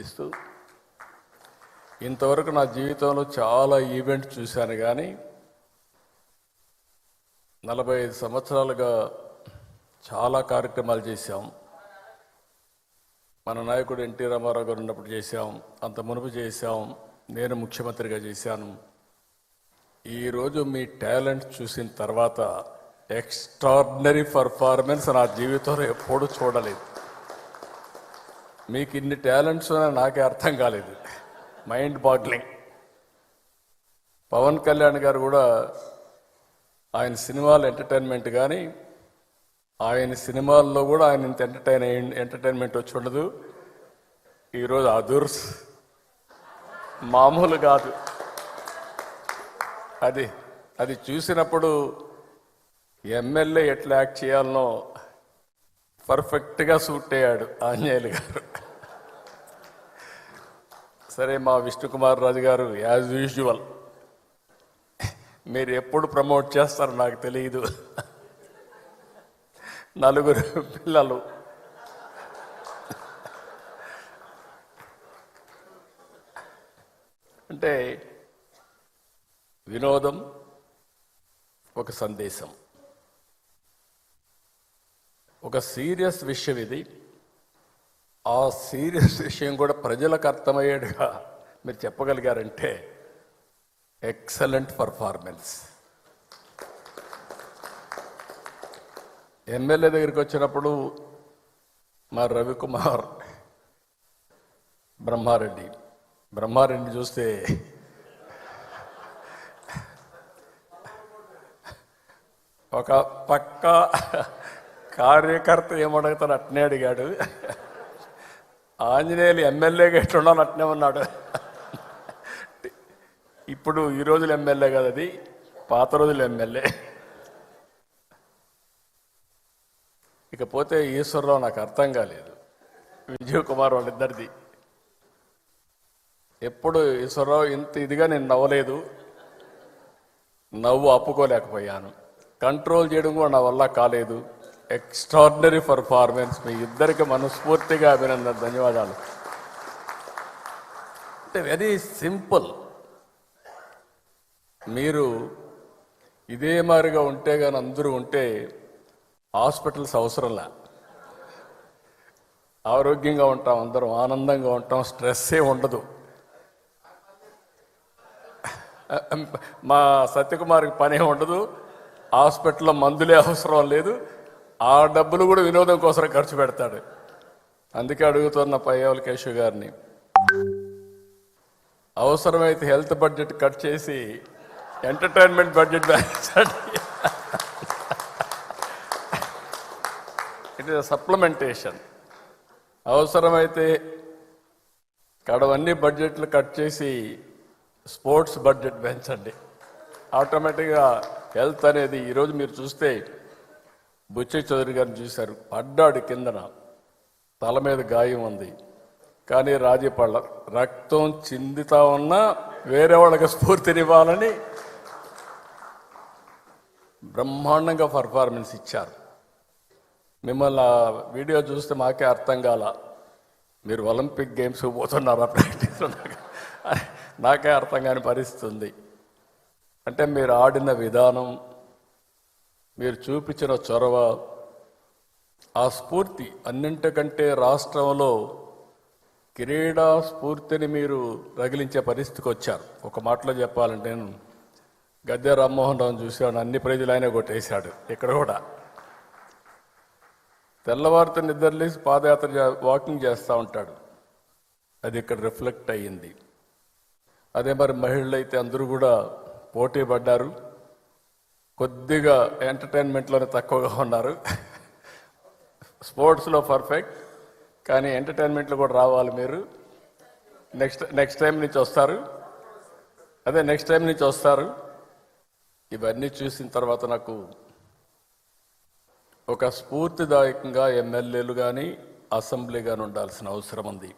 అభినందిస్తూ ఇంతవరకు నా జీవితంలో చాలా ఈవెంట్ చూశాను కానీ నలభై ఐదు సంవత్సరాలుగా చాలా కార్యక్రమాలు చేశాం. మన నాయకుడు ఎన్టీ రామారావు గారు ఉన్నప్పుడు చేశాం. అంత మునుపు చేశాం. నేను ముఖ్యమంత్రిగా చేశాను. ఈరోజు మీ టాలెంట్ చూసిన తర్వాత ఎక్స్ట్రాడినరీ పర్ఫార్మెన్స్ నా జీవితంలో ఎప్పుడూ చూడలేదు. మీకు ఇన్ని టాలెంట్స్ ఉన్నాయని నాకే అర్థం కాలేదు. మైండ్ బాగ్లింగ్ పవన్ కళ్యాణ్ గారు కూడా ఆయన సినిమాలు ఎంటర్టైన్మెంట్ కానీ ఆయన సినిమాల్లో కూడా ఆయన ఇంత ఎంటర్టైన్ ఎంటర్టైన్మెంట్ వచ్చి ఉండదు. ఈరోజు అదుర్స్. మామూలు కాదు. అది అది చూసినప్పుడు ఎమ్మెల్యే ఎట్లా యాక్ట్ చేయాలనో పర్ఫెక్ట్గా సూట్ అయ్యాడు ఆంజనేయులు గారు. సరే మా విష్ణుకుమార్ రాజు గారు యాజ్ యూజువల్ మీరు ఎప్పుడు ప్రమోట్ చేస్తారో నాకు తెలియదు నలుగురు పిల్లలు. అంటే వినోదం ఒక సందేశం. ఒక సీరియస్ విషయం ఇది ఆ సీరియస్ విషయం కూడా ప్రజలకు అర్థమయ్యేట్టుగా మీరు చెప్పగలిగారంటే ఎక్సలెంట్ పర్ఫార్మెన్స్. ఎమ్మెల్యే దగ్గరికి వచ్చినప్పుడు మా రవికుమార్ బ్రహ్మారెడ్డి బ్రహ్మారెడ్డి చూస్తే ఒక పక్క కార్యకర్త ఏమడుగుతాను అట్నే అడిగాడు. ఆంజనేయులు ఎమ్మెల్యేగా ఎట్లుండాలి అట్నే ఉన్నాడు. ఇప్పుడు ఈ రోజులు ఎమ్మెల్యే కదా అది పాత రోజులు ఎమ్మెల్యే. ఇకపోతే ఈశ్వరరావు నాకు అర్థం కాలేదు. విజయ్ కుమార్ వాళ్ళిద్దరిది. ఎప్పుడు ఈశ్వరరావు ఇంత ఇదిగా నేను నవ్వలేదు నవ్వు అప్పుకోలేకపోయాను కంట్రోల్ చేయడం కూడా నా వల్ల కాలేదు. ఎక్స్ట్రాడినరీ పర్ఫార్మెన్స్ మీ ఇద్దరికి మనస్ఫూర్తిగా అభినందన ధన్యవాదాలు. అంటే వెరీ సింపుల్. మీరు ఇదే మాదిరిగా ఉంటే కానీ అందరూ ఉంటే హాస్పిటల్స్ అవసరంలా ఆరోగ్యంగా ఉంటాం అందరం ఆనందంగా ఉంటాం స్ట్రెస్సే ఉండదు. మా సత్యకుమార్కి పనే ఉండదు. హాస్పిటల్లో మందులే అవసరం లేదు. ఆ డబ్బులు కూడా వినోదం కోసం ఖర్చు పెడతాడు. అందుకే అడుగుతున్న పయ్యవల కేశవ్ గారిని. అవసరమైతే హెల్త్ బడ్జెట్ కట్ చేసి entertainment budget it is supplementation అవసరమైతే కడవన్నీ బడ్జెట్లు కట్ చేసి స్పోర్ట్స్ బడ్జెట్ పెంచండి. ఆటోమేటిక్గా హెల్త్ అనేది ఈరోజు మీరు చూస్తే బుచ్చ చౌదరి గారిని చూశారు. పడ్డాడు కిందన. తల మీద గాయం ఉంది. కానీ రాజీపళ్ళ రక్తం చిందుతా ఉన్నా వేరే వాళ్ళకి స్ఫూర్తినివ్వాలని బ్రహ్మాండంగా పర్ఫార్మెన్స్ ఇచ్చారు. మిమ్మల్ని ఆ వీడియో చూస్తే మాకే అర్థం కాల. మీరు ఒలింపిక్ గేమ్స్ పోతున్నారా ప్రాక్టీస్ నాకే అర్థం కాని పరిస్థితి ఉంది. అంటే మీరు ఆడిన విధానం మీరు చూపించిన చొరవ ఆ స్ఫూర్తి అన్నింటికంటే రాష్ట్రంలో క్రీడా స్ఫూర్తిని మీరు రగిలించే పరిస్థితికి వచ్చారు. ఒక మాటలో చెప్పాలంటే నేను గద్దె రామ్మోహన్ రావు చూశాను. అన్ని ప్రజలు ఆయన కొట్టేశాడు ఇక్కడ కూడా. తెల్లవారితో నిద్రలేసి పాదయాత్ర వాకింగ్ చేస్తూ ఉంటాడు. అది ఇక్కడ రిఫ్లెక్ట్ అయ్యింది. అదే మరి మహిళలు అయితే అందరూ కూడా పోటీ పడ్డారు. కొద్దిగా ఎంటర్టైన్మెంట్లోనే తక్కువగా ఉన్నారు. స్పోర్ట్స్లో పర్ఫెక్ట్ కానీ ఎంటర్టైన్మెంట్లో కూడా రావాలి మీరు. నెక్స్ట్ నెక్స్ట్ టైం నుంచి వస్తారు. అదే నెక్స్ట్ టైం నుంచి వస్తారు. ఇవన్నీ చూసిన తర్వాత నాకు ఒక స్ఫూర్తిదాయకంగా ఎమ్మెల్యేలు కానీ అసెంబ్లీ కానీ ఉండాల్సిన అవసరం ఉంది.